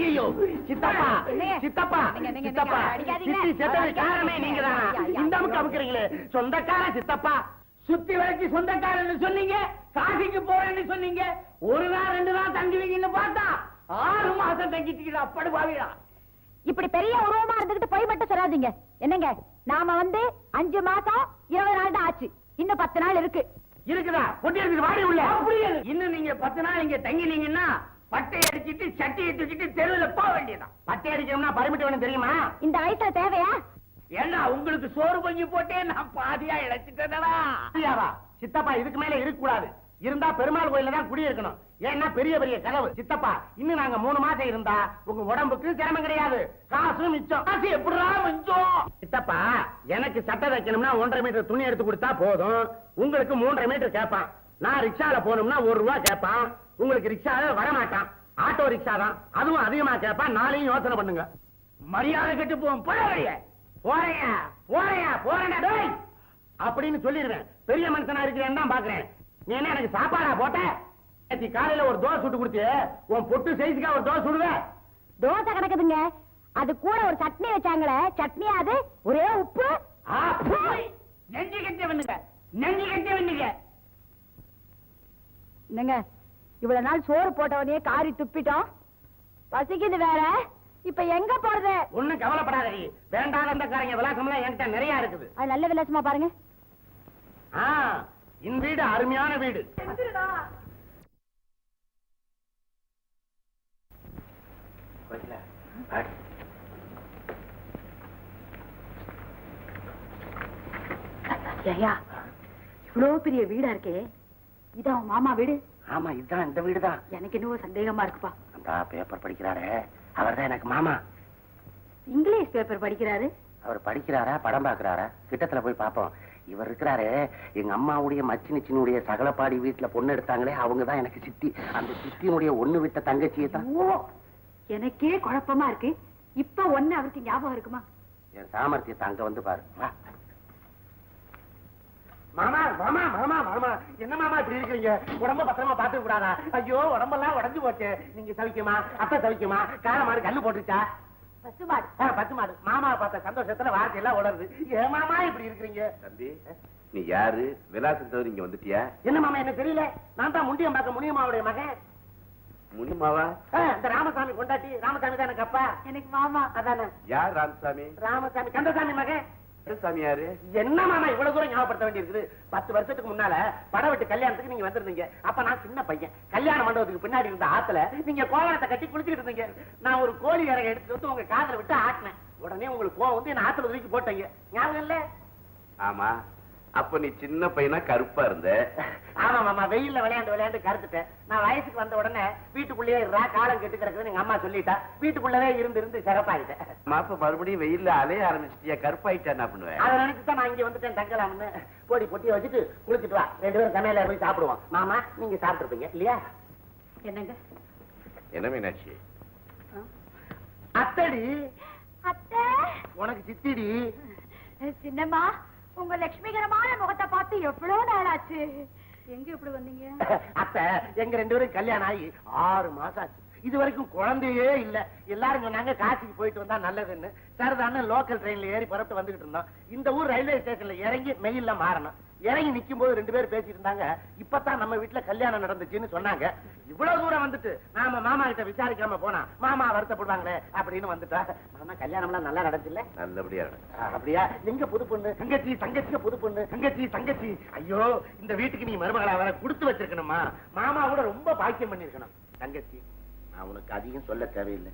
ஐயோ சித்தப்பா? சித்தப்பா சித்தப்பா. சித்தி செத்தது. காரணமே நீங்க ஐயா. இந்த அமுக்கு அமுக்குறீங்களே சொந்தக்கார சித்தப்பா சுத்தி வரைக்கும் சொந்தக்காரன்னு சொன்னீங்க காசிக்கு போறேன்னு சொன்னீங்க ஒரு நாள் ரெண்டு நாள் தங்குவீங்கன்னு பார்த்தா ஆறு மாசம் தங்கிட்டீங்களா படுபாவிடா இப்படி பெரிய உருவமா இருந்துகிட்டு போய் மட்டும் சொல்லாதீங்க என்னங்க நாம வந்து அஞ்சு மாசம் இருபது நாள் தான் ஆச்சு இன்னும் பத்து நாள் இருக்கு இருக்குதா பொட்டி எடுத்துட்டு வாடி உள்ள இன்னும் நீங்க பத்து நாள் இங்க தங்கினீங்கன்னா பட்டை அடிச்சிட்டு சட்டியை தூக்கிட்டு தெருவுல போக வேண்டியதான் பட்டை அடிக்கணும்னா பரிமிட்டு வேணும் தெரியுமா? இந்த வயசுல தேவையா? ஏன்னா உங்களுக்கு சோறு பொங்கி போட்டே நான் பாதியா இழைச்சிட்டேனடா? ஐயாவா சித்தப்பா இதுக்கு மேல இருக்க கூடாது இருந்தா பெருமாள் கோயில்ல தான் குடி இருக்கணும் ஏன்னா பெரிய பெரிய கனவு சித்தப்பா இன்னும் நாங்க மூணு மாசம் இருந்தா உங்க உடம்புக்கு சிரமம் கிடையாது. காசும் மிச்சம். காசு மிச்சம்? சித்தப்பா எனக்கு சட்டை வைக்கணும்னா ஒன்றரை மீட்டர் துணி எடுத்து கொடுத்தா போதும். உங்களுக்கு மூன்றரை மீட்டர் கேட்பான் நான் ரிக்ஷால போகணும்னா ஒரு ரூபா கேட்பான் உங்களுக்கு ரிக்ஷால வரமாட்டான். ஆட்டோ ரிக்ஷா தான். அதுவும் அதிகமா கேட்பான் நாளையும் யோசனை பண்ணுங்க. மரியாதை கெட்டு போவோம் போறைய போறைய போறைய போறேன்டா டேய். அப்படின்னு சொல்லிடுவேன். பெரிய மனுஷனா இருக்கிறேன்னு தான் பாக்குறேன். நீ என்ன எனக்கு சாப்பாடா போட்ட? நேத்து காலையில ஒரு தோசை சுட்டு கொடுத்து உன் பொட்டு சைஸுக்கா ஒரு தோசை சுடுவ? தோசை கிடக்குதுங்க அது கூட ஒரு சட்னி வச்சாங்களே. சட்னி அது ஒரே உப்பு. நெஞ்சு கட்டியவனுங்க நெஞ்சு கட்டியவனுங்க என்னங்க? இவ்வளவு நாள் சோறு போட்டவனே காரி துப்பிட்டோம் பசிக்குது வேற. இப்ப எங்க போறது? ஒண்ணும் கவலைப்படாதடி. வேண்டாத அந்த காரங்க விலாசம்லாம் என்கிட்ட நிறைய இருக்குது. அது நல்ல விலாசமா பாருங்க. இந்த வீடு அருமையான வீடு. இவ்வளவு பெரிய வீடா இருக்கே. இதான் மாமா வீடு? ஆமா இதுதான் இந்த வீடு தான் எனக்கு இன்னும் சந்தேகமா இருக்குப்பா. அந்த பேப்பர் படிக்கிறாரு. அவர்தான் எனக்கு மாமா. இங்கிலீஷ் பேப்பர் படிக்கிறாரு. அவர் படிக்கிறாரா படம் பாக்குறாரா கிட்டத்துல போய் பாப்போம் இவர் இருக்கிறாரு எங்க அம்மாவுடைய மச்சினி சின்னுடைய சகலப்பாடி வீட்டுல பொண்ணு எடுத்தாங்களே அவங்க தான் எனக்கு சித்தி. அந்த சித்தியினுடைய ஒண்ணு விட்ட தங்கச்சியை தான். எனக்கே குழப்பமா இருக்கு. இப்ப ஒண்ணு அவருக்கு ஞாபகம் இருக்குமா? என் சாமர்த்தியத்தை அங்க வந்து பாரு. மாமா மாமா மாமா மாமா. என்ன மாமா இப்படி இருக்கீங்க உடம்ப பத்திரமா பாத்துக்க கூடாதா? ஐயோ உடம்பெல்லாம் உடஞ்சு போச்சு. நீங்க தவிக்குமா அத்தை தவிக்குமா கால மாடு கண்ணு போட்டுச்சா பசுமாடு ஆ, பத்து மாடு. மாமா பார்த்த சந்தோஷத்துல வார்த்தை எல்லாம் உடருது ஏன் மாமா இப்படி இருக்கீங்க தம்பி நீ யாரு? விலாசம் தவிர இங்க வந்துட்டியா? என்ன மாமா என்ன தெரியல. நான் தான் முண்டியம் பார்க்க முனியம்மாவுடைய மகன். முனிமாவா இந்த ராமசாமி கொண்டாட்டி ராமசாமி தான் எனக்கு அப்பா. எனக்கு மாமா. அதானே. யார் ராமசாமி? ராமசாமி கந்தசாமி மகன். சாமி யாரு என்ன மாமா இவ்வளவு தூரம் ஞாபகப்படுத்த வேண்டியிருக்குது? பத்து வருஷத்துக்கு முன்னால படம் விட்டு கல்யாணத்துக்கு நீங்க வந்திருந்தீங்க. அப்ப நான் சின்ன பையன். கல்யாண மண்டபத்துக்கு பின்னாடி இருந்த ஆத்துல நீங்க கோவணத்தை கட்டி குளிச்சுட்டு இருந்தீங்க. நான் ஒரு கோழி இறக எடுத்து வந்து உங்க காதுல விட்டு ஆட்டினேன். உடனே உங்களுக்கு கோவம் வந்து என்ன ஆத்துல தூக்கி போட்டீங்க. ஞாபகம் இல்ல? ஆமா. அப்ப நீ சின்ன பையனா கருப்பா இருந்த. ஆமா மாமா வெயில்ல விளையாண்டு விளையாண்டு கருத்துட்டேன். நான் வயசுக்கு வந்த உடனே வீட்டுக்குள்ளேயே இருறா காலம் கெட்டு கிடக்குதுன்னு எங்க அம்மா சொல்லிட்டா. வீட்டுக்குள்ளவே இருந்து இருந்து சிறப்பாயிட்டேன். மாப்ப மறுபடியும் வெயில்ல அலைய ஆரம்பிச்சிட்டியா? கருப்பாயிட்டா என்ன பண்ணுவேன் அதை நினைச்சு தான் நான் இங்க வந்துட்டேன் தங்கலாம்னு. போடி பொட்டியை வச்சுட்டு குளிச்சுட்டு வா. ரெண்டு பேரும் சமையல போய் சாப்பிடுவோம். மாமா நீங்க சாப்பிட்டுருப்பீங்க இல்லையா? என்னங்க? என்ன மீனாட்சி? அத்தடி. அத்தை? உனக்கு சித்திடி. சின்னம்மா உங்க லட்சுமிகரமான முகத்தை பார்த்து எவ்வளவு நாள் ஆச்சு எங்க இப்படி வந்தீங்க? அத்தை எங்க ரெண்டு பேரும் கல்யாணம் ஆகி ஆறு மாசம் ஆச்சு. இது வரைக்கும் குழந்தையே இல்ல. எல்லாரும் சொன்னாங்க காசிக்கு போயிட்டு வந்தா நல்லதுன்னு. சரிதானே லோக்கல் ட்ரெயின்ல ஏறி புறப்பட்டு வந்துகிட்டு இருந்தோம். இந்த ஊர் ரயில்வே ஸ்டேஷன்ல இறங்கி மெயில்ல மாறணும். இறங்கி நிக்கும் போது ரெண்டு பேரும் பேசிட்டு இருந்தாங்க இப்பதான் நம்ம வீட்டுல கல்யாணம் நடந்துச்சுன்னு சொன்னாங்க. இவ்வளவு தூரம் வந்துட்டு நாம மாமா கிட்ட விசாரிக்காம போனா மாமா வருத்தப்படுவாங்களே அப்படின்னு வந்துட்டா. மாமா கல்யாணம் எல்லாம் நல்லா நடந்துல்ல நல்லபடியா. அப்படியா? எங்க புது பொண்ணு? தங்கச்சி தங்கச்சி புது பொண்ணு. தங்கச்சி தங்கச்சி. ஐயோ இந்த வீட்டுக்கு நீ மருமகளா வர கொடுத்து வச்சிருக்கணுமா? மாமா கூட ரொம்ப பாக்கியம் பண்ணிருக்கணும் தங்கச்சி. நான் உனக்கு அதிகம் சொல்ல தேவையில்லை.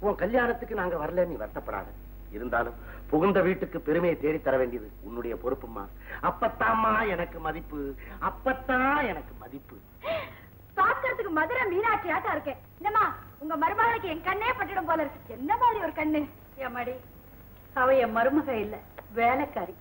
உன் கல்யாணத்துக்கு நாங்க வரல நீ வருத்தப்படாத. இருந்தாலும் புகுந்த வீட்டுக்கு பெருமையை தேடி தர வேண்டியது உன்னுடைய பொறுப்புமா அப்பத்தாம்மா எனக்கு மதிப்பு. அப்பத்தான் எனக்கு மதிப்பு. பாக்குறதுக்கு மதுரை மீனாட்சி ஆட்டா இருக்கேன் என்னம்மா உங்க மருமகளுக்கு என் கண்ணே பட்டுடும் போல இருக்கு. என்ன மாதிரி ஒரு கண்ணு? எம்மாடி அவ என் மருமக இல்ல. வேலைக்காரி.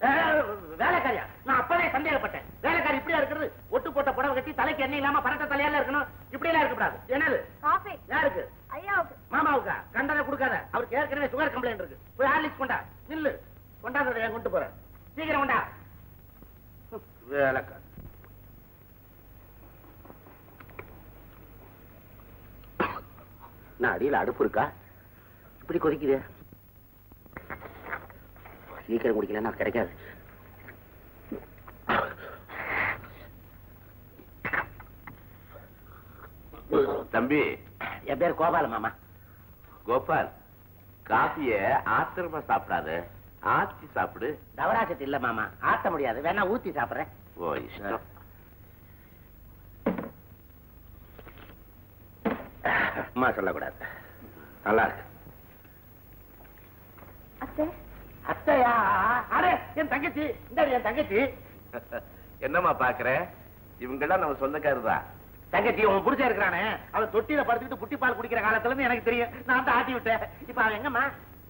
வேலைக்காரியா? நான் அப்பவே சந்தேகப்பட்டேன். வேலைக்காரி இப்படியா இருக்கிறது? ஒட்டு போட்ட புடவை கட்டி தலைக்கு எண்ணெய் இல்லாம பரட்ட தலையால இருக்கணும். இப்படி எல்லாம் இருக்கக்கூடாது. என்னது? காஃபி. யாருக்கு? ஐயாவுக்கு. மாமாவுக்கா? கண்டதை கொடுக்காத. அவருக்கு ஏற்கனவே சுகர் கம்ப்ளைண்ட் இருக்கு. போய் ஹார்லிக்ஸ் கொண்டா. நில்லு. கொண்டாந்து ஏன் கொண்டு போறேன். சீக்கிரம் கொண்டா. வேலைக்காரி. நான் அடியில அடுப்பு இருக்கா? இப்படி கொதிக்குது. சீக்கிரம் குடிக்கலன்னா கிடைக்காது. தம்பி. என் பேர் கோபால மாமா. கோபால் காஃபிய ஆத்திரமா சாப்பிடாத. ஆச்சி சாப்பிடு. தவராசத்து இல்ல மாமா. ஆட்ட முடியாது. வேணா ஊத்தி சாப்பிடுறேன். ஓ இஷ்டம். அம்மா சொல்லக்கூடாது. நல்லா இருக்கு அத்தை அத்தையா? அடே என் தங்கச்சி. இந்த என் தங்கச்சி. என்னம்மா பாக்குற? இவங்கெல்லாம் நம்ம சொந்தக்காரர் தங்கச்சி உன் புடிச்ச இருக்கிறானே. அவன் தொட்டியில படுத்துக்கிட்டு புட்டி பால் குடிக்கிற காலத்துல இருந்து எனக்கு தெரியும். நான் தான் ஆட்டி விட்டேன். இப்ப அவன் எங்கம்மா?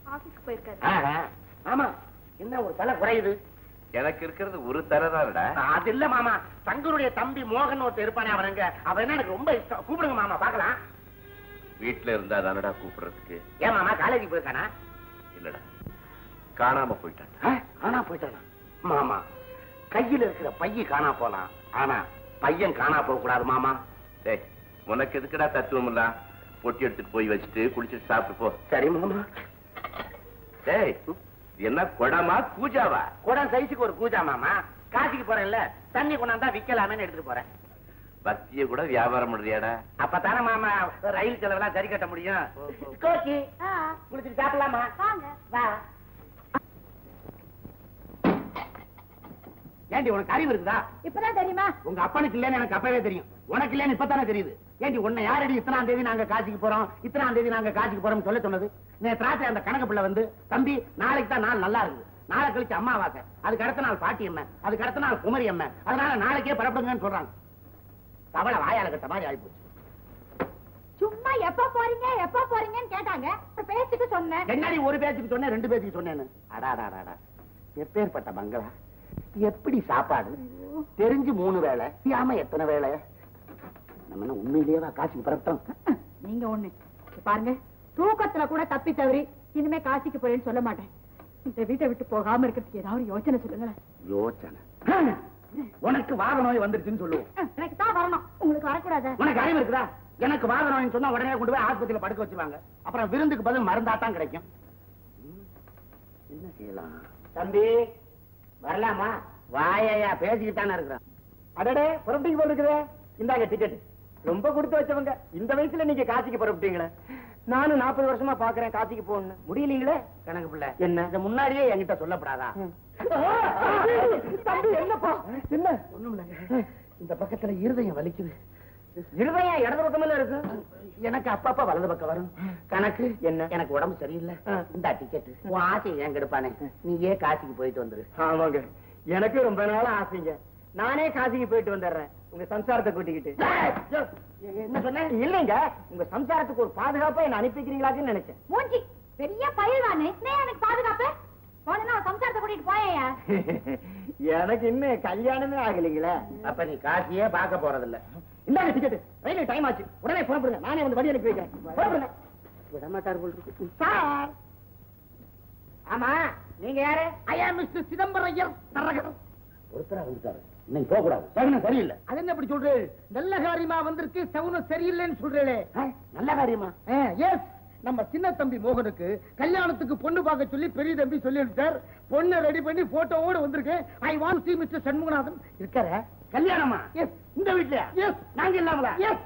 ஆபீஸ்க்கு போயிருக்காரு. ஆஹா. ஆமா என்ன ஒரு தலை குறையுது? எனக்கு இருக்கிறது ஒரு தரதான்டா அது இல்ல மாமா. தங்கருடைய தம்பி மோகன் ஒருத்தர் இருப்பானே அவன் எங்க அவன் என்ன எனக்கு ரொம்ப இஷ்டம். கூப்பிடுங்க மாமா பார்க்கலாம். வீட்டுல இருந்தா தானடா கூப்பிடுறதுக்கு. ஏன் மாமா காலேஜுக்கு போயிருக்கானா? இல்லடா. காணாம போயிட்டான் காணா போயிட்டானா? மாமா கையில இருக்கிற பைய காணா போலாம் ஆனா பையன் காணா போக கூடாது மாமா. டேய் உனக்கு எதுக்குடா தத்துவம் இல்ல பொட்டி எடுத்துட்டு போய் வச்சுட்டு குளிச்சுட்டு சாப்பிட்டு போ. சரி மாமா. டேய் என்ன குடமா கூஜாவா? குடம் சைஸுக்கு ஒரு பூஜா மாமா. காசிக்கு போறேன்ல தண்ணி கொண்டாந்தா விக்கலாமேன்னு எடுத்துட்டு போறேன். பக்திய கூட வியாபாரம் பண்றியாடா? அப்பதானே மாமா ரயில் செலவெல்லாம் சரி கட்ட முடியும். கோச்சி குளிச்சுட்டு சாப்பிடலாமா? வாங்க. வா. ஏண்டி உனக்கு அறிவு இருக்குதா? இப்பதான் தெரியுமா? உங்க அப்பனுக்கு இல்லன்னு எனக்கு அப்பவே தெரியும். உனக்கு இல்லன்னு இப்பதானே தெரியுது. ஏண்டி உன்னை யாரடி இத்தனாம் தேதி நாங்க காசிக்கு போறோம்? இத்தனாம் தேதி நாங்க காசிக்கு போறோம் சொல்ல சொன்னது? நேற்று ராத்திரி அந்த கணக்கு பிள்ளை வந்து தம்பி நாளைக்கு தான் நாள் நல்லா இருக்குது. நாளை கழிச்சு அம்மாவாசை. அதுக்கு அடுத்த நாள் பாட்டி அம்மை. அதுக்கு அடுத்த நாள் குமரி அம்மை. அதனால நாளைக்கே பரப்படுங்கன்னு சொல்றாங்க. தவளை வாயால கட்ட மாதிரி ஆயிப்போச்சு. சும்மா எப்ப போறீங்க எப்ப போறீங்கன்னு கேட்டாங்க. பேசிட்டு சொன்னேன். என்னடி ஒரு பேச்சுக்கு சொன்னேன் ரெண்டு பேச்சுக்கு சொன்னேன்னு? அடாடாடாடா எப்பேற்பட்ட பங்களா. எப்படி சாப்பாடு? தெரிஞ்சு மூணு தெரியாம எத்தனை வேளை? நம்ம என்ன உண்மையிலேயே காசுக்கு பரப்பிட்டோம் நீங்க ஒண்ணு. பாருங்க. தூக்கத்துல கூட தப்பி தவறி இனிமே காசிக்கு போறேன்னு சொல்ல மாட்டேன். இந்த வீட்டை விட்டு போகாம இருக்கிறதுக்கு ஏதாவது யோசனை சொல்லுங்களேன். யோசனை. உனக்கு வாத நோய் வந்துருச்சுன்னு சொல்லுவோம். எனக்கு தான் வரணும். உங்களுக்கு வரக்கூடாது? உனக்கு அறிவு இருக்குதா? எனக்கு வாத நோய்னு சொன்னா உடனே கொண்டு போய் ஆஸ்பத்திரியில படுக்க வச்சிருவாங்க. அப்புறம் விருந்துக்கு பதில் மருந்தாத்தான் கிடைக்கும். என்ன செய்யலாம்? தம்பி வரலாமா? வாயா பேசிக்கிட்டானே இருக்கிறான். அடடே புறப்பட்டிக்கு போல் இருக்குதே இந்தாங்க டிக்கெட் ரொம்ப கொடுத்து வச்சவங்க. இந்த வயசுல நீங்க காசிக்கு புறப்பட்டீங்களே நானும் நாற்பது வருஷமா பாக்குறேன் காசிக்கு போகணும்னு. முடியலீங்களே? கணக்கு பிள்ளை. என்ன? முன்னாடியே என்கிட்ட சொல்லப்படாதா? தம்பி என்னப்பா? என்ன? ஒண்ணுமில்லைங்க இந்த பக்கத்துல இருதயம் வலிக்குது. இருதயம் இடது பக்கமே இருக்கு? எனக்கு அப்பப்ப வலது பக்கம் வரும். கணக்கு என்ன? எனக்கு உடம்பு சரியில்லை. இந்த டிக்கெட் உன் ஆசை ஏன் கெடுப்பானே நீயே காசிக்கு போயிட்டு வந்துரு. ஆமாங்க. எனக்கு ரொம்ப நாளா ஆசைங்க. நானே காசிக்கு போயிட்டு வந்துடுறேன். உங்க சம்சாரத்தை கூட்டிக்கிட்டு. என்ன சொன்ன? இல்லைங்க. உங்க சம்சாரத்துக்கு ஒரு பாதுகாப்பா என்ன அனுப்பிக்கிறீங்களாக்குன்னு நினைச்சேன். மூஞ்சி பெரிய பயில்வானே. எனக்கு பாதுகாப்பு? போனா சம்சாரத்தை கூட்டிட்டு போயா எனக்கு இன்னும் கல்யாணமே ஆகலைங்களே. அப்ப நீ காசியே பார்க்க போறதில்ல. இந்தாங்க டிக்கெட் ரயில்வே டைம் ஆச்சு. உடனே புறப்படுங்க நானே வந்து வழி அனுப்பி வைக்கிறேன். புறப்படுங்க விட மாட்டார் போல் இருக்கு. சார் ஆமா நீங்க யாரு? ஐயா மிஸ்டர் சிதம்பரம் ஐயர் தரகர். ஒருத்தரா வந்துட்டாரு. இன்னைக்கு போக கூடாது சகுனம் சரியில்லை. அது என்ன அப்படி சொல்றேன் நல்ல காரியமா வந்திருக்கு சவுனம் சரியில்லைன்னு சொல்றேளே நல்ல காரியமா? எஸ் நம்ம சின்ன தம்பி மோகனுக்கு கல்யாணத்துக்கு பொண்ணு பார்க்க சொல்லி பெரிய தம்பி சொல்லி விட்டார் பொண்ணை ரெடி பண்ணி போட்டோவோட வந்திருக்கேன் I want see mister Shanmuganathan. இருக்கார? கல்யாணமா? எஸ் இந்த வீட்லயா? எஸ் நாங்க இல்லாமலா? எஸ்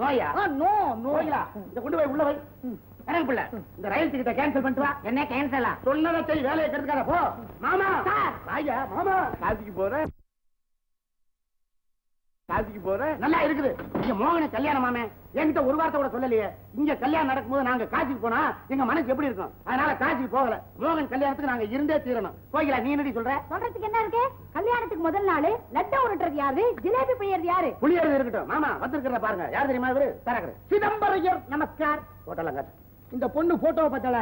நோயா? நோ நோயா இத கொண்டு போய் உள்ள வை. கணக்கு பிள்ளை இந்த ரயில் டிக்கெட்டை கேன்சல் பண்ணிட்டு வா. என்ன கேன்சலா சொன்னதை வேலையை கெடுத்துக்காத போ. மாமா. வாயா மாமா. காசிக்கு போறேன். காசிக்கு போறேன் நல்லா இருக்குது. இங்க மோகன கல்யாணம் மாமே. என்கிட்ட ஒரு வார்த்தை கூட சொல்லலையே. இங்க கல்யாணம் நடக்கும்போது நாங்க காசிக்கு போனா எங்க மனசு எப்படி இருக்கும்? அதனால காசிக்கு போகல. மோகன் கல்யாணத்துக்கு நாங்க இருந்தே தீரணும். போய்க்கலாம் நீ என்னடி சொல்ற? சொல்றதுக்கு என்ன இருக்கு? கல்யாணத்துக்கு முதல் நாள் லட்டை உருட்டுறது யாரு? ஜிலேபி பிழையறது யாரு? புளியறது இருக்கட்டும். மாமா வந்திருக்கிறத பாருங்க. யார் தெரியுமா இவரு? தரகரு சிதம்பரையர் நமஸ்கார். போட்டலாம் இந்த பொண்ணு போட்டோவை பார்த்தால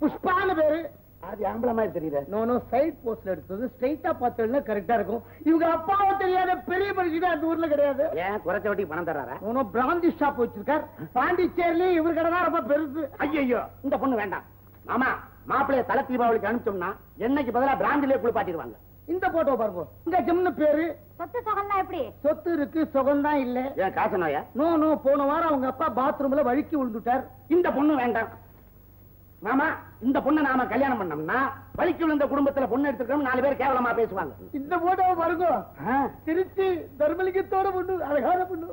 புஷ்பான பேரு. அது ஆம்பளை மாதிரி தெரியுது. நோ நோ சைட் போஸ்ட்ல எடுத்தது ஸ்ட்ரைட்டா பார்த்ததுல கரெக்டா இருக்கும். இவங்க அப்பாவை தெரியாத பெரிய மனுஷன் அந்த ஊர்ல கிடையாது. ஏன் குறைச்ச வட்டி பணம் தர்றாரா? நோ பிராந்தி ஷாப் வச்சிருக்கார் பாண்டிச்சேரிலயும் இவர் கடை தான் ரொம்ப பெருசு. ஐயோ இந்த பொண்ணு வேண்டாம். மாமா மாப்பிள்ளைய தலை தீபாவளிக்கு அனுப்பிச்சோம்னா என்னைக்கு பதிலா பிராந்திலே குளிப்பாட்டிடுவாங்க. இந்த போட்டோ பாருங்க. இங்க ஜிம்னு பேரு. சொத்து சொகம்னா எப்படி? சொத்து இருக்கு சுகம்தான் இல்ல. ஏன் காசு நோயா? நோ நோ போன வாரம் அவங்க அப்பா பாத்ரூம்ல வழுக்கி விழுந்துட்டார். இந்த பொண்ணு வேண்டாம். மாமா இந்த பொண்ணை நாம கல்யாணம் பண்ணோம்னா வலிக்கு விழுந்த குடும்பத்துல பொண்ணு எடுத்துக்கிறோம் நாலு பேர் கேவலமா பேசுவாங்க. இந்த போட்டோ பாருங்க. திருச்சி தர்மலிங்கத்தோட பொண்ணு அழகான பொண்ணு.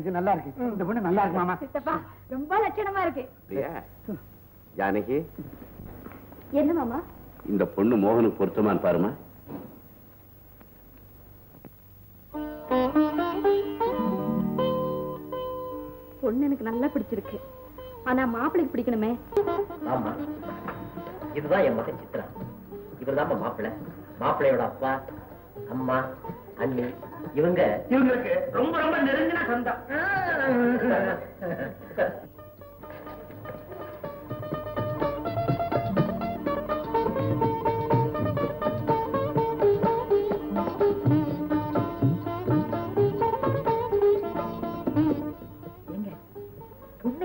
இது நல்லா இருக்கு. இந்த பொண்ணு நல்லா இருக்கு மாமா. சித்தப்பா ரொம்ப லட்சணமா இருக்கு. ஜானகி. என்ன மாமா? இந்த பொண்ணு மோகனுக்கு பொருத்தமான்னு பாருமா. பொண்ணு எனக்கு நல்லா பிடிச்சிருக்கு. ஆனா மாப்பிளைக்கு பிடிக்கணுமே. ஆமா. இதுதான் என் மகன் சித்ரா. இவர்தான் மாப்பிள்ளை. மாப்பிள்ளையோட அப்பா அம்மா அண்ணி இவங்க. இவங்களுக்கு ரொம்ப ரொம்ப நெருங்கின சொந்தம்.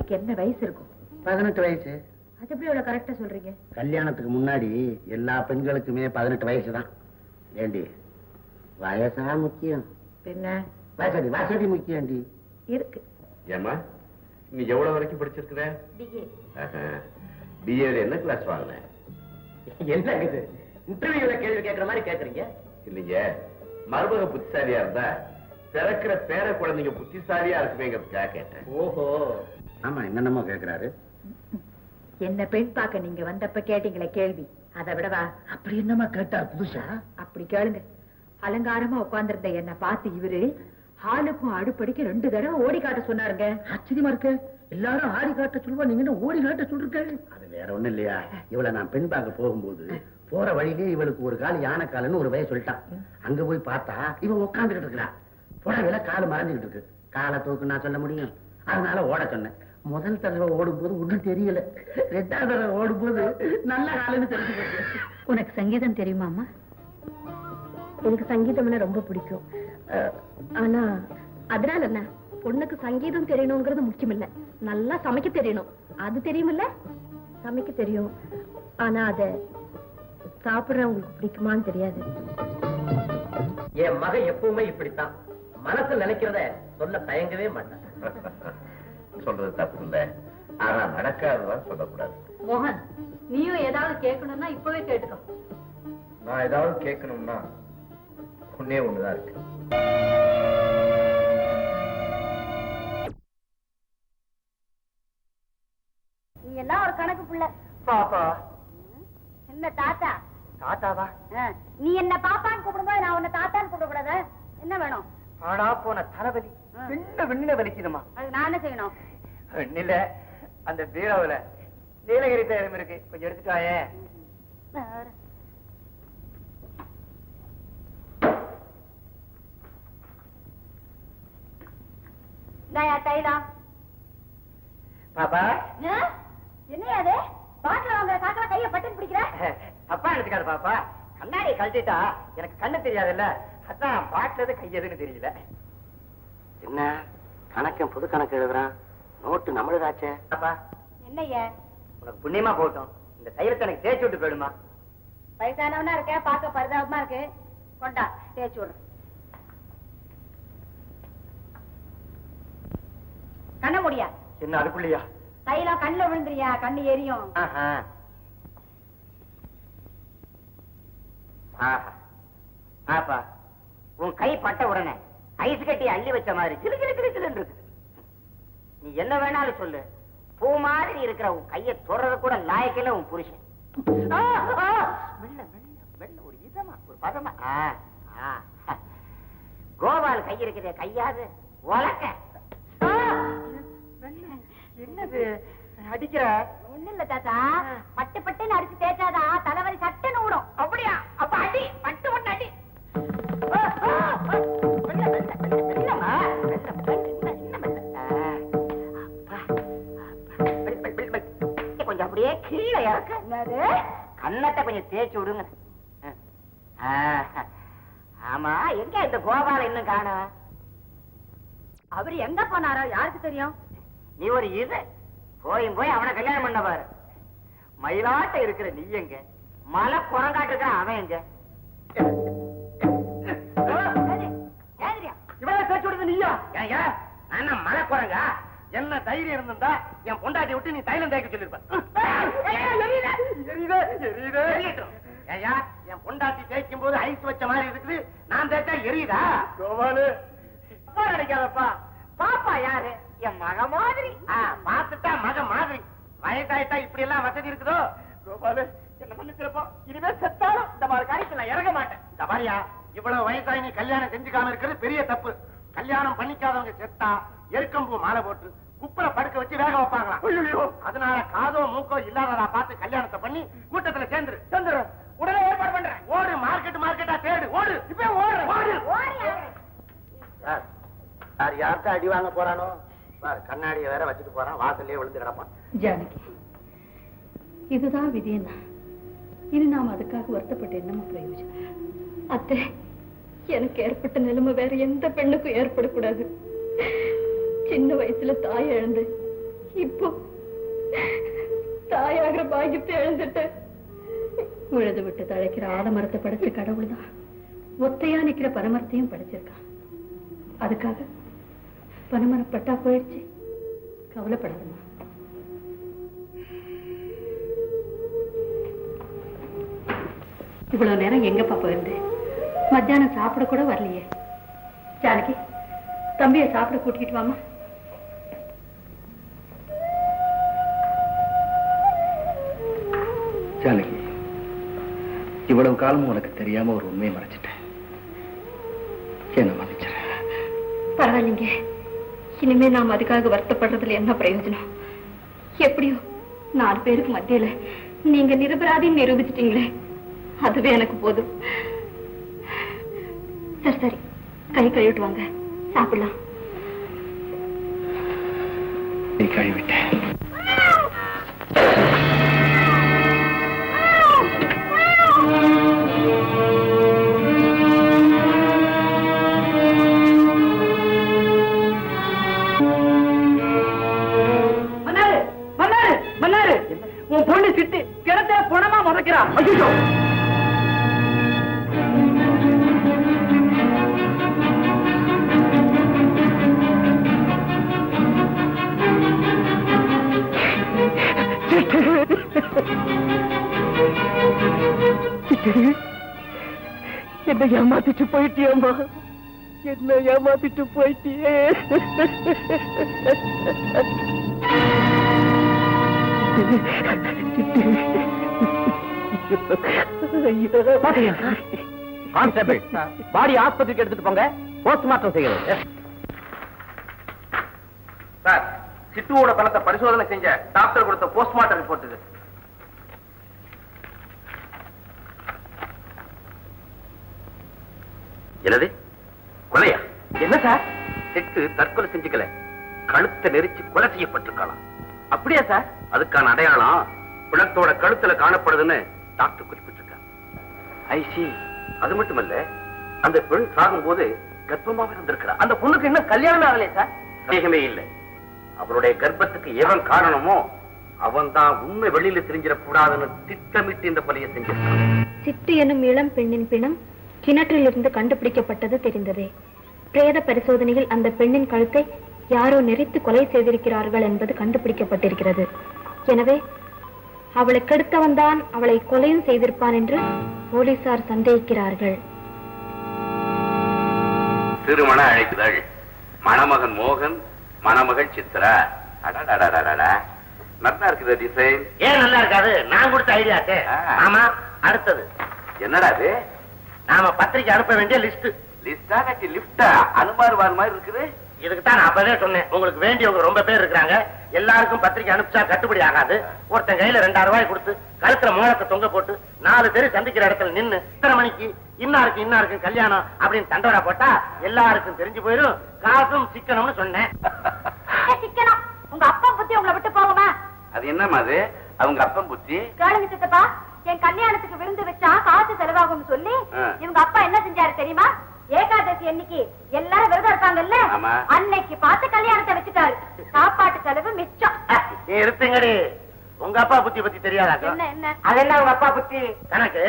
பொண்ணுக்கு என்ன வயசு இருக்கும்? பதினெட்டு வயசு. அது எப்படி இவ்வளவு கரெக்டா சொல்றீங்க? கல்யாணத்துக்கு முன்னாடி எல்லா பெண்களுக்குமே பதினெட்டு வயசு தான். ஏண்டி? வயசா முக்கியம். என்ன வசதி வசதி முக்கியம்டி இருக்கு. ஏமா நீ எவ்வளவு வரைக்கும் படிச்சிருக்கிற? டிஏ பிஏல என்ன கிளாஸ் வாங்கின? என்ன இது? இன்டர்வியூல கேள்வி கேட்கற மாதிரி கேக்குறீங்க? இல்லைங்க மருமக புத்திசாலியா இருந்தா பிறக்கிற பேர குழந்தைங்க புத்திசாலியா இருக்குமேங்கிறதுக்காக கேட்டேன். ஓஹோ. ஆமா என்னென்னமோ கேக்குறாரு. என்ன பெண் பார்க்க நீங்க வந்தப்ப கேட்டீங்களே கேள்வி. அதை விடவா? அப்படி என்னமா கேட்டார் புதுசா? அப்படி கேளுங்க. அலங்காரமா உட்கார்ந்திருந்த என்ன பார்த்து இவரு ஹாலுக்கும் அடுப்படிக்கு ரெண்டு தடவை ஓடி காட்ட சொன்னாருங்க. ஆச்சரியமா இருக்கு. எல்லாரும் ஆடி காட்ட சொல்லுவா நீங்க என்ன ஓடி காட்ட சொல்லிருக்காரு அது வேற ஒண்ணும் இல்லையா? இவளை நான் பெண் பார்க்க போகும்போது போற வழியிலே இவளுக்கு ஒரு கால் யானை காலுன்னு ஒரு வய சொல்லிட்டான். அங்க போய் பார்த்தா இவன் உட்காந்துக்கிட்டு இருக்கிறா. புடவையில கால் மறைஞ்சுக்கிட்டு இருக்கு. காலை தூக்கு நான் சொல்ல முடியும். அதனால ஓட சொன்னேன். முதல் தடவை ஓடும்போது ஒண்ணும் தெரியல. ரெண்டாவது தடவை ஓடும்போது நல்ல காலுன்னு தெரிஞ்சு போச்சு உனக்கு சங்கீதம் தெரியுமாமா எனக்கு சங்கீதம்னா ரொம்ப பிடிக்கும். ஆனா அதனால என்ன பொண்ணுக்கு சங்கீதம் தெரியணுங்கிறது முக்கியம் இல்ல நல்லா சமைக்க தெரியணும். அது தெரியுமில்ல? சமைக்க தெரியும். ஆனா அத சாப்பிடுறவங்களுக்கு பிடிக்குமான்னு தெரியாது. என் மகன் எப்பவுமே இப்படித்தான். மனசுல நினைக்கிறத சொல்ல தயங்கவே மாட்டான். சொல்றது தப்பு இல்ல. ஆனா நடக்காததான் சொல்லக்கூடாது. மோகன் நீயும் ஏதாவது கேட்கணும்னா இப்பவே கேட்டுக்கோ. நான் ஏதாவது கேட்கணும்னா ஒன்னே ஒண்ணுதான் இருக்கு. நீ எல்லாம் ஒரு கணக்கு புள்ள. பாப்பா. என்ன தாத்தா? தாத்தாவா? நீ என்ன பாப்பான்னு கூப்பிடும்போது நான் உன்னை தாத்தான்னு கூப்பிடக்கூடாது? என்ன வேணும்? ஆனா போன தலைவலி ஆ. விண்ண வலிக்குதுமா அது நான் செய்யணும்? இல்ல அந்த பீரோவுல நீலகிரி தேரம் இருக்கு. கொஞ்சம் எடுத்துட்டு இந்தாயா தைலம் பாப்பா? என்னையா அது? பாட்டில வாங்குற சாக்கல கைய பட்டு பிடிக்கிற? அப்பா எடுத்துக்காது பாப்பா. கண்ணாடி கழட்டிட்டா எனக்கு கண்ணு தெரியாதுல்ல. அதான் பாட்டுல கையதுன்னு தெரியல. என்ன? கணக்கன் புது கணக்கு எழுதுறான். நோட்டு நம்மளுதாச்சே. பாப்பா என்னய்யா? உனக்கு புண்ணியமா போகட்டும். இந்த தைலத்தை எனக்கு தேய்ச்சி விட்டு போயிடுமா? வயசானவனா இருக்க பார்க்க பரிதாபமா இருக்கு. கொண்டா தேய்ச்சி விடு. கண்ண முடியா? என்ன அதுக்குள்ளயா? தைலம் கண்ணுல விழுந்துறியா? கண்ணு எரியும். ஆஹா. ஆப்பா உன் கை பட்ட உடனே ஐஸ் கட்டி அள்ளி வச்ச மாதிரி சிலு சிலு சிலு சிலுன்னு இருக்கு. நீ என்ன வேணாலும் சொல்லு. பூ மாதிரி இருக்கிற உன் கையை தொடர கூட லாயக்கில்ல உன் புருஷன். மெல்ல மெல்ல மெல்ல ஒரு இதமா ஒரு பதமா. கோபால் கை இருக்கிற கையாது. உலக்க. என்னது? அடிக்கிற? ஒண்ணு இல்ல தாத்தா. பட்டு பட்டுன்னு அடிச்சு தேய்ச்சாதான் தலைவலி சட்டுன்னு விடும் அப்படியா? அப்ப அடி பட்டு ஒண்ணு அடி. அப்படியே கீழே இறக்க கண்ணத்தை கொஞ்சம் தேய்ச்சி விடுங்க ஆமா எங்க இந்த கோபால இன்னும் காணோம் அவரு எங்க போனாரோ யாருக்கு தெரியும் நீ ஒரு இது போயும் போய் அவனை கல்யாணம் பண்ண பாரு மயிலாட்ட இருக்கிற நீ எங்க மலை குரங்காட்டு இருக்கிற அவன் எங்க இவளே பேச்சு விடுது நீயா நான் மலை குரங்க என்ன தைரியம் இருந்திருந்தா என் பொண்டாட்டி விட்டு நீ தைலம் தேய்க்க சொல்லிருப்ப. ஏயா என் பொண்டாட்டி தேய்க்கும் போது ஐஸ் வச்ச மாதிரி இருக்குது. நான் தேய்ச்சா எரியுதா? கோபாலு. நினைக்காதப்பா பாப்பா யாரு? என் மக மாதிரி. பாத்துட்டா மக மாதிரி. வயசாயிட்டா இப்படி எல்லாம் வசதி இருக்குதோ? கோபாலு என்ன மன்னிச்சிருப்பா? இனிமே செத்தாலும் இந்த மாதிரி காரியத்துல நான் இறங்க மாட்டேன். இந்த மாதிரியா இவ்வளவு வயசாகி நீ கல்யாணம் செஞ்சுக்காம இருக்கிறது பெரிய தப்பு. கல்யாணம் பண்ணிக்காதவங்க செத்தா எருக்கம்பூ மாலை போட்டு குப்பரை படுக்க வச்சு வேக வைப்பாங்களாம். அதனால காதோ மூக்கோ இல்லாததா பார்த்து கல்யாணத்தை பண்ணி கூட்டத்துல சேர்ந்துரு. சேர்ந்துரு. உடனே ஏற்பாடு பண்றேன். ஓடு மார்க்கெட் மார்க்கெட்டா தேடு. ஓடு. இப்ப ஓடு. ஓடு. சார் யார்கிட்ட அடி வாங்க போறானோ? சார் கண்ணாடியை வேற வச்சுட்டு போறான். வாசல்லே விழுந்து கிடப்பான். ஜானகி இதுதான் விதியன்னா இனி நாம் அதுக்காக வருத்தப்பட்டு என்னமா பிரயோஜனம்? அத்தை எனக்கு ஏற்பட்ட நிலைமை வேற எந்த பெண்ணுக்கும் ஏற்படக்கூடாது. சின்ன வயசுல தாய் இழந்து. இப்போ தாயாகிற பாகியத்தை இழந்துட்டு. உழுது விட்டு தழைக்கிற ஆலமரத்தை படைச்ச கடவுள் தான் ஒத்தையா நிக்கிற பரமரத்தையும் படைச்சிருக்கான். அதுக்காக பனமரப்பட்டா போயிடுச்சு. கவலைப்படாதம்மா. இவ்வளவு நேரம் எங்கப்பா போயிருந்து? மத்தியானம் சாப்பிட கூட வரலையே. ஜானகி தம்பியை சாப்பிட கூட்டிக்கிட்டு வாமா ஜானகி இவ்வளவு காலம் உனக்கு தெரியாம ஒரு உண்மையை மறைச்சிட்டேன். என்ன பரவாயில்லைங்க. இனிமே நாம் அதுக்காக வருத்தப்படுறதுல என்ன பிரயோஜனம்? எப்படியோ நாலு பேருக்கு மத்தியில நீங்க நிரபராதின்னு நிரூபிச்சிட்டீங்களே. அதுவே எனக்கு போதும். சரி சரி. கை கழுவிட்டு வாங்க. சாப்பிடலாம். நீ கழுவிட்ட. என்ன ஏமாத்திட்டு போயிட்டியே. கான்ஸ்டபிள் பாடி ஆஸ்பத்திரிக்கு எடுத்துட்டு போங்க. போஸ்ட்மார்ட்டம் செய்யணும் சார் சிட்டுவோட பணத்தை பரிசோதனை செஞ்ச டாக்டர் கொடுத்த போஸ்ட்மார்ட்டம் ரிப்போர்ட் இது. என்னது? கொலையா? என்ன சார்? சிட்டு தற்கொலை செஞ்சுக்கல. கழுத்தை நெரிச்சு கொலை செய்யப்பட்டிருக்கலாம் அப்படியா சார்? அதுக்கான அடையாளம் பிணத்தோட கழுத்துல காணப்படுதுன்னு டாக்டர் குறிப்பிட்டிருக்காங்க ஐசி அது மட்டுமல்ல அந்த பெண் சாகும்போது கர்ப்பமாக இருந்திருக்கிறார். அந்த பொண்ணுக்கு இன்னும் கல்யாணம் ஆகலையே சார்? சந்தேகமே இல்லை. அவருடைய கர்ப்பத்துக்கு எவன் காரணமோ அவன் தான் உண்மை வெளியில தெரிஞ்சிடக்கூடாதுன்னு திட்டமிட்டு இந்த கொலையை செஞ்சிருக்கான். சிட்டு எனும் இளம் பெண்ணின் பிணம் கிணற்றிலிருந்து கண்டுபிடிக்கப்பட்டது தெரிந்ததே. பிரேத பரிசோதனையில் அந்த பெண்ணின் கழுத்தை யாரோ நெறித்து கொலை செய்திருக்கிறார்கள் என்பது கண்டுபிடிக்கப்பட்டிருக்கிறது. எனவே அவளை கெடுத்தவன் தான் அவளை கொலையும் செய்திருப்பான் என்று போலீசார் சந்தேகிக்கிறார்கள். திருமண அழைக்குதல் மணமகன் மோகன் மணமகள் சித்ரா. அடடடடடடா. நல்லா இருக்குது டிசைன் ஏன் நல்லா இருக்காது நான் கொடுத்த ஐடியாக்கு ஆமா அடுத்தது என்னடா இது நாம பத்திரிக்கை அனுப்ப வேண்டிய லிஸ்ட் லிஸ்டா கட்டி லிப்டா அனுமார் வார் மாதிரி இருக்குது? இதுக்கு தான் நான் அப்பவே சொன்னேன். உங்களுக்கு வேண்டியவங்க ரொம்ப பேர் இருக்காங்க எல்லாருக்கும் பத்திரிக்கை அனுப்பிச்சா கட்டுப்படி ஆகாது. ஒருத்தன் கையில ரெண்டாயிரம் ரூபாய் கொடுத்து கழுத்துல மோளத்தை தொங்க போட்டு நாலு பேர் சந்திக்கிற இடத்துல நின்னு இத்தனை மணிக்கு இன்னாருக்கு இன்னாருக்கு கல்யாணம் அப்படின்னு தண்டோரா போட்டா எல்லாருக்கும் தெரிஞ்சு போயிடும் காசும் சிக்கணும்னு சொன்னேன். சிக்கனம்? உங்க அப்பா புத்தி உங்களை விட்டு போகுமா? அது என்னம்மா அது? அவங்க அப்பன் புத்தி? கேளுங்க சித்தப்பா. என் கல்யாணத்துக்கு விருந்து வச்சா காசு செலவாகும்னு சொல்லி ஆ. இவங்க அப்பா என்ன செஞ்சாரு தெரியுமா ஏகாதசி அன்னைக்கு எல்லாரும் விரதம் இருப்பாங்கல்ல. அன்னைக்கு பார்த்து கல்யாணத்தை வச்சுட்டாரு. சாப்பாட்டு செலவு மிச்சம். இருத்துங்கடி உங்க அப்பா புத்தி பத்தி தெரியாதா? என்ன என்ன? அது என்ன உங்க அப்பா புத்தி? கணக்கு.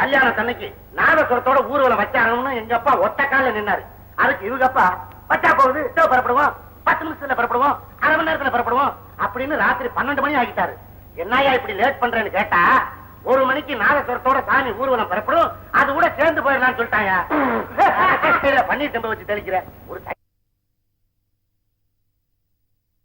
கல்யாணத்தன்னைக்கு நாதஸ்வரத்தோட ஊர்வலம் வச்சாகணும்னு எங்க அப்பா ஒத்த கால நின்னாரு. அதுக்கு இவங்க அப்பா வச்சா போகுது இதோ புறப்படுவோம். பத்து நிமிஷத்துல புறப்படுவோம் அரை மணி நேரத்துல புறப்படுவோம் அப்படின்னு ராத்திரி பன்னெண்டு மணி ஆகிட்டாரு. என்னையா இப்படி லேட் பண்றேன்னு கேட்டா ஒரு மணிக்கு நாதஸ்வரத்தோட சாமி ஊர்வலம் புறப்படும். அது கூட சேர்ந்து போயிடலாம்னு சொல்லிட்டாங்க. பன்னீர் தம்பை வச்சு தெளிக்கிற ஒரு